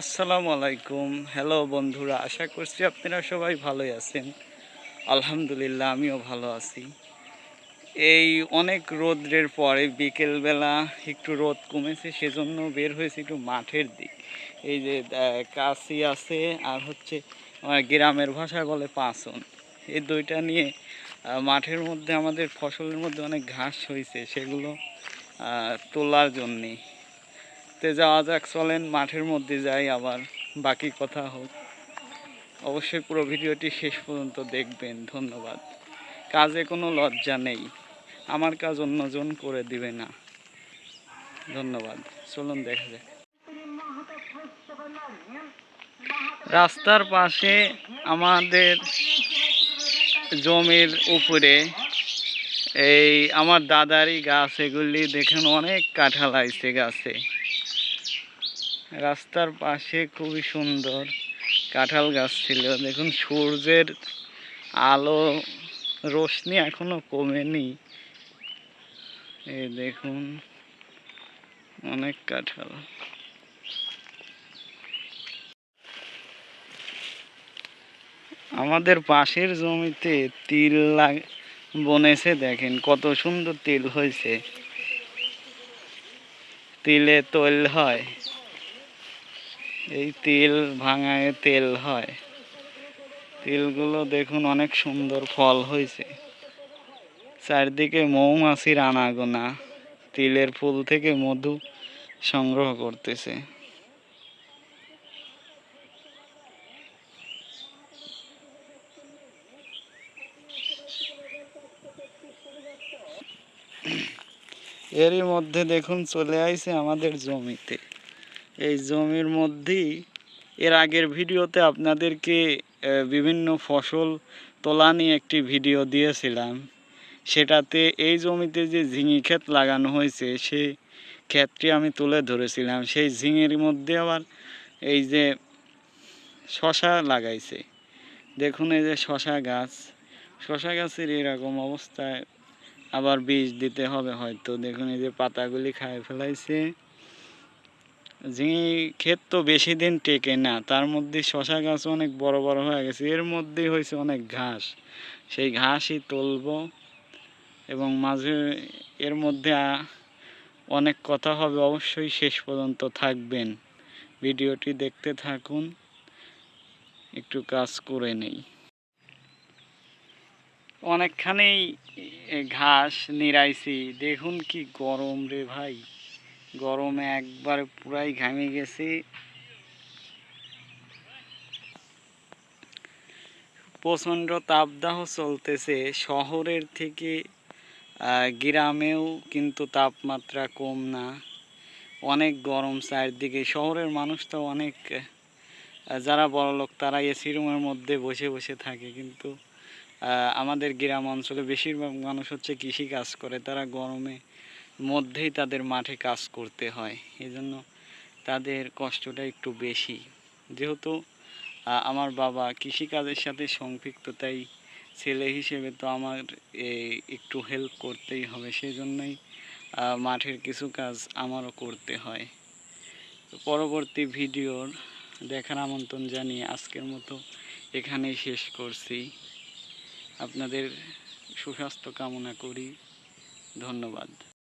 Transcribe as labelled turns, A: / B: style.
A: আসসালামু আলাইকুম। হ্যালো বন্ধুরা, আশা করছি আপনারা সবাই ভালোই আছেন। আলহামদুলিল্লাহ, আমিও ভালো আছি। এই অনেক রোদ্রের পরে বিকেলবেলা একটু রোদ কমেছে, সেজন্য বের হয়েছে একটু মাঠের দিক। এই যে কাশি আছে আর হচ্ছে গ্রামের ভাষায় বলে পাঁচন। এই দুইটা নিয়ে মাঠের মধ্যে, আমাদের ফসলের মধ্যে অনেক ঘাস হয়েছে, সেগুলো তোলার জন্যে। তে যাওয়া যাক, চলেন মাঠের মধ্যে যাই আবার, বাকি কথা হোক। অবশ্যই পুরো ভিডিওটি শেষ পর্যন্ত দেখবেন, ধন্যবাদ। কাজে কোনো লজ্জা নেই, আমার কাজ অন্যজন করে দিবে না। ধন্যবাদ, চলুন দেখা যাক। রাস্তার পাশে আমাদের জমির উপরে এই আমার দাদারই গাছ, এগুলি দেখেন অনেক কাঁঠাল আইছে গাছে। রাস্তার পাশে খুবই সুন্দর কাঁঠাল গাছ ছিল। দেখুন, সূর্যের আলো রোশনি এখনও কমেনি। এই দেখুন, অনেক কাঁঠাল। আমাদের পাশের জমিতে তিল লাগ, বনেছে, দেখেন, কত সুন্দর তিল হয়েছে। তিলে তৈল হয়। এই তিল ভাঙায় তেল হয়। তিলগুলো দেখুন অনেক সুন্দর ফল হয়েছে। চারদিকে মৌমাছির আনাগোনা তিলের ফুল থেকে মধু সংগ্রহ করতেছে। এরই মধ্যে দেখুন চলে আইছে আমাদের জমিতে। এই জমির মধ্যেই। এর আগের ভিডিওতে আপনাদেরকে বিভিন্ন ফসল তোলা নিয়ে একটি ভিডিও দিয়েছিলাম। সেটাতে এই জমিতে যে ঝিঙি ক্ষেত লাগানো হয়েছে সেই ক্ষেতটি আমি তুলে ধরেছিলাম। সেই ঝিঙের মধ্যে আবার এই যে শশা লাগাইছে। দেখুন এই যে শশা গাছ। শশা গাছের এরকম অবস্থায় আবার বীজ দিতে হবে হয়তো। দেখুন এই যে পাতাগুলি খায় ফেলাইছে। ঝিঙি ক্ষেত তো বেশি দিন টেকে না, তার মধ্যে শশা গাছ অনেক বড় বড় হয়ে গেছে, এর মধ্যে হয়েছে অনেক ঘাস, সেই ঘাসই তুলবো এবং মাঝে এর মধ্যে অনেক কথা হবে, অবশ্যই শেষ পর্যন্ত থাকবেন, ভিডিওটি দেখতে থাকুন, একটু কাজ করে নেই। অনেকখানি ঘাস নিরাইছি দেখুন কি গরম রে ভাই। গরমে একবার পুরাই ঘামে গেছি। প্রচণ্ড তাপদাহ চলতেছে। শহরের থেকে গ্রামেও কিন্তু তাপমাত্রা কম না। অনেক গরম চারদিকে। শহরের মানুষ তো অনেক যারা বড়লোক তারা এসি রুমের মধ্যে বসে বসে থাকে। কিন্তু আমাদের গ্রাম অঞ্চলে বেশিরভাগ মানুষ হচ্ছে কৃষি কাজ করে। তারা গরমে মধ্যেই তাদের মাঠে কাজ করতে হয়। এই জন্য তাদের কষ্টটা একটু বেশি। যেহেতু আমার বাবা কৃষিকাজের সাথে সম্পৃক্ত, তাই ছেলে হিসেবে তো আমার একটু হেল্প করতেই হবে। সেই জন্যই মাঠের কিছু কাজ আমারও করতে হয়। পরবর্তী ভিডিওর দেখার আমন্ত্রণ জানিয়ে আজকের মতো এখানেই শেষ করছি। আপনাদের সুস্বাস্থ্য কামনা করি। ধন্যবাদ।